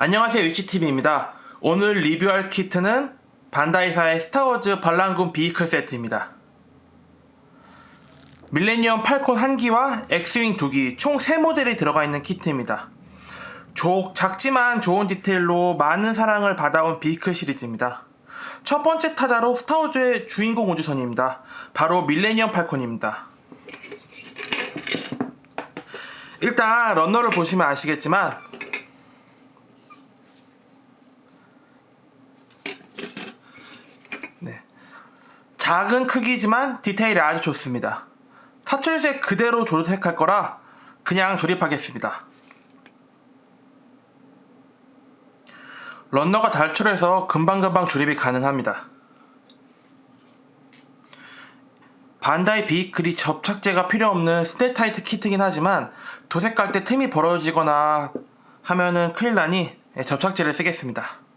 안녕하세요 위치TV입니다. 오늘 리뷰할 키트는 반다이사의 스타워즈 반란군 비이클 세트입니다. 밀레니엄 팔콘 한 기와 엑스윙 두 기, 총세 모델이 들어가 있는 키트입니다. 조, 작지만 좋은 디테일로 많은 사랑을 받아온 비이클 시리즈입니다. 첫 번째 타자로 스타워즈의 주인공 우주선입니다. 바로 밀레니엄 팔콘입니다. 일단 런너를 보시면 아시겠지만 작은 크기지만 디테일이 아주 좋습니다. 사출색 그대로 조립할 거라 그냥 조립하겠습니다. 런너가 달출해서 금방금방 조립이 가능합니다. 반다이 비이클이 접착제가 필요 없는 스테타이트 키트긴 하지만 도색 갈때 틈이 벌어지거나 하면은 큰일 나니 접착제를 쓰겠습니다.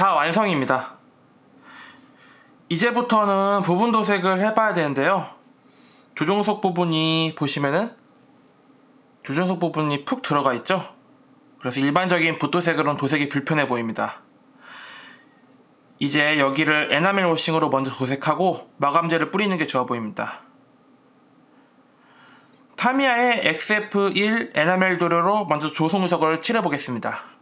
자, 완성입니다. 이제부터는 부분 도색을 해봐야 되는데요. 조종석 부분이 보시면은 조종석 부분이 푹 들어가 있죠? 그래서 일반적인 붓도색으로는 도색이 불편해 보입니다. 이제 여기를 에나멜 워싱으로 먼저 도색하고 마감제를 뿌리는 게 좋아 보입니다. 타미야의 XF1 에나멜 도료로 먼저 조성석을 칠해보겠습니다.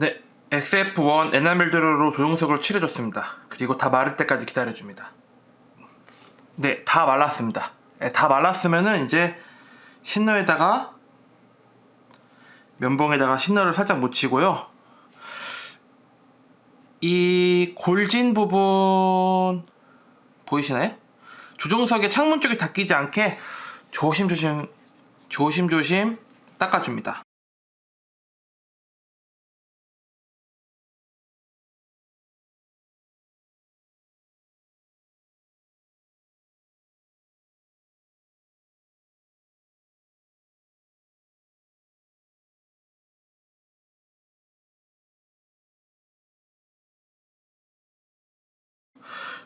네, XF1 에나멜 도료로 조종석을 칠해줬습니다. 그리고 다 마를 때까지 기다려줍니다. 네, 다 말랐습니다. 네, 다 말랐으면은 이제 신너에다가 면봉에다가 신너를 살짝 묻히고요. 이 골진 부분 보이시나요? 조종석의 창문 쪽에 닿기지 않게 조심조심 조심조심 닦아줍니다.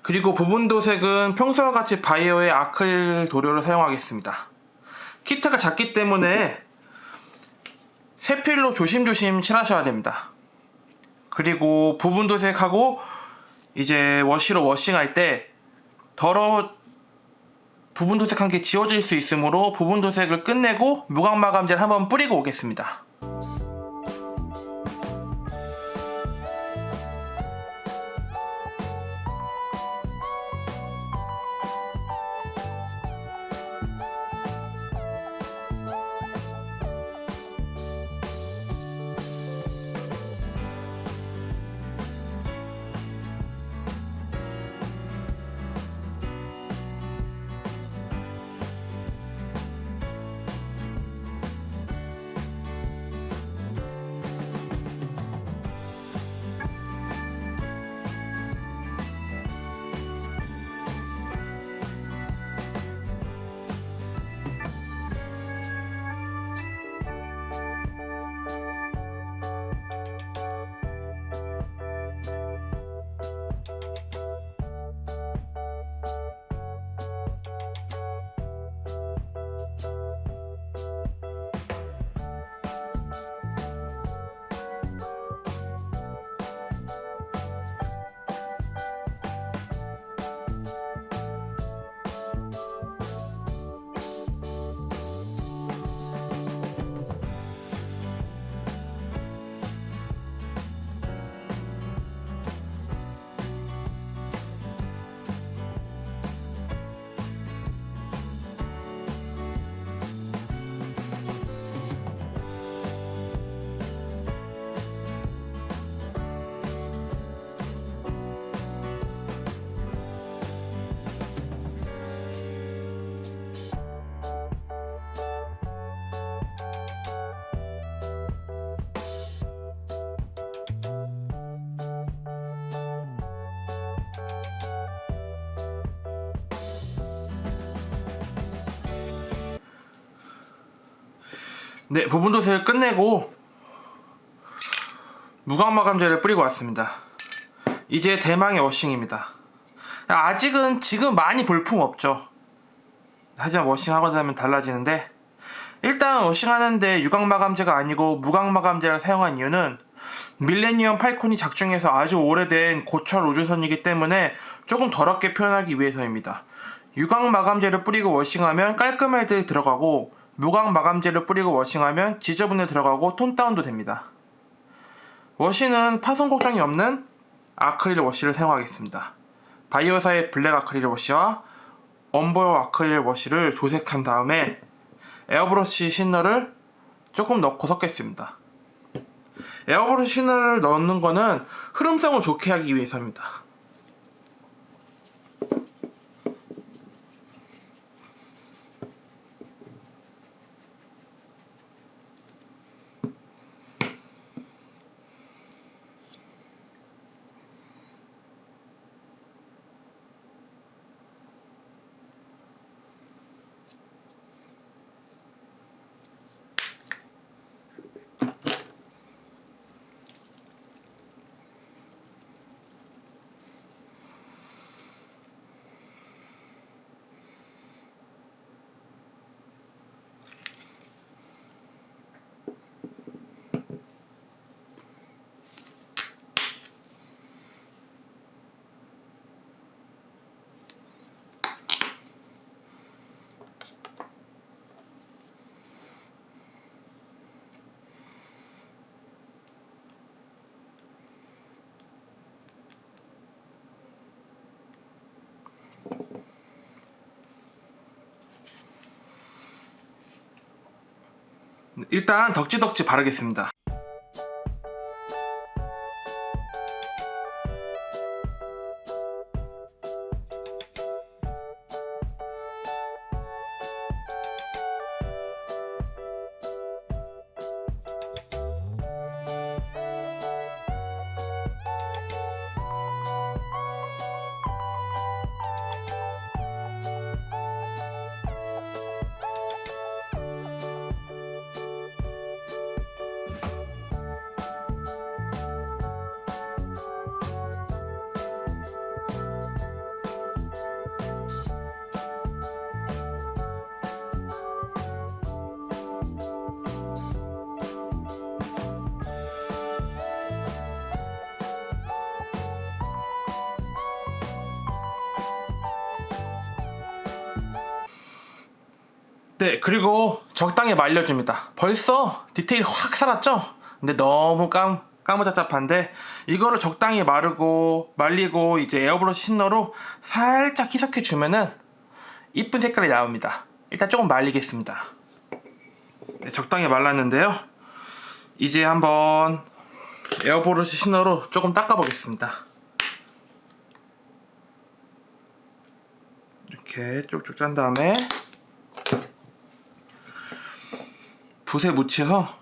그리고 부분 도색은 평소와 같이 바이오의 아크릴 도료를 사용하겠습니다. 키트가 작기 때문에 세필로 조심조심 칠하셔야 됩니다. 그리고 부분 도색하고 이제 워시로 워싱할 때 더러 부분 도색한 게 지워질 수 있으므로 부분 도색을 끝내고 무광 마감제를 한번 뿌리고 오겠습니다. 네, 부분 도색을 끝내고 무광 마감제를 뿌리고 왔습니다. 이제 대망의 워싱입니다. 아직은 지금 많이 볼품 없죠. 하지만 워싱하고 나면 달라지는데 일단 워싱하는데 유광 마감제가 아니고 무광 마감제를 사용한 이유는 밀레니엄 팔콘이 작중해서 아주 오래된 고철 우주선이기 때문에 조금 더럽게 표현하기 위해서입니다. 유광 마감제를 뿌리고 워싱하면 깔끔하게 들어가고 무광 마감제를 뿌리고 워싱하면 지저분해 들어가고 톤 다운도 됩니다. 워시는 파손 걱정이 없는 아크릴 워시를 사용하겠습니다. 바이오사의 블랙 아크릴 워시와 엄보여 아크릴 워시를 조색한 다음에 에어브러쉬 시너를 조금 넣고 섞겠습니다. 에어브러쉬 시너를 넣는 거는 흐름성을 좋게 하기 위해서입니다. 일단 덕지덕지 바르겠습니다. 네, 그리고 적당히 말려줍니다. 벌써 디테일이 확 살았죠? 근데 너무 깜, 까무잡잡한데 이거를 적당히 마르고 말리고 이제 에어브러쉬 신너로 살짝 희석해 주면은 이쁜 색깔이 나옵니다. 일단 조금 말리겠습니다. 네, 적당히 말랐는데요. 이제 한번 에어브러쉬 신너로 조금 닦아 보겠습니다. 이렇게 쭉쭉 짠 다음에 붓에 묻혀서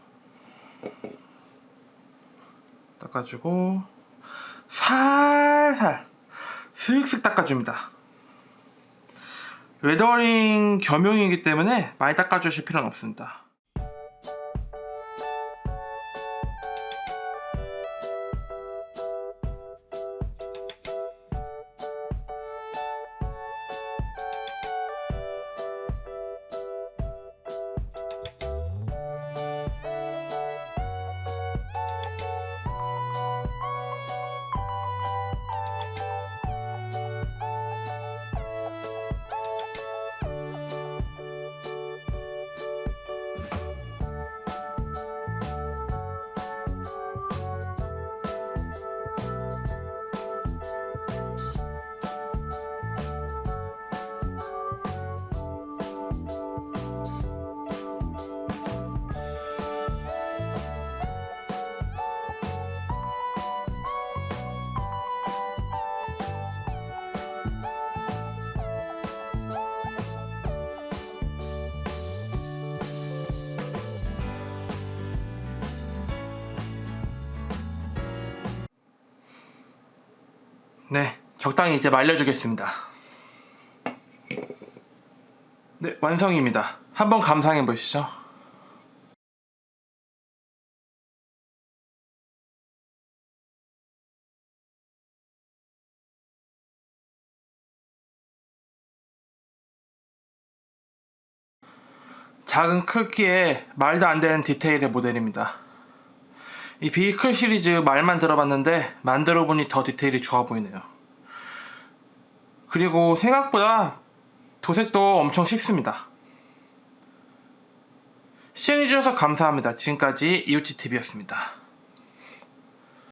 닦아주고 살살 슥슥 닦아줍니다. 웨더링 겸용이기 때문에 많이 닦아주실 필요는 없습니다. 네, 적당히 이제 말려주겠습니다. 네, 완성입니다. 한번 감상해 보시죠. 작은 크기에 말도 안 되는 디테일의 모델입니다. 이 비클 시리즈 말만 들어봤는데 만들어 보니 더 디테일이 좋아 보이네요. 그리고 생각보다 도색도 엄청 쉽습니다. 시청해주셔서 감사합니다. 지금까지 이웃집TV였습니다.